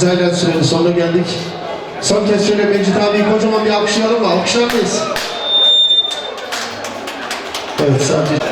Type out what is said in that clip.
Güzel geldi sürenin sonuna geldik. Son kez şöyle Mecit abi kocaman bir alkışlayalım mı? Alkışlar mıyız? Evet sadece...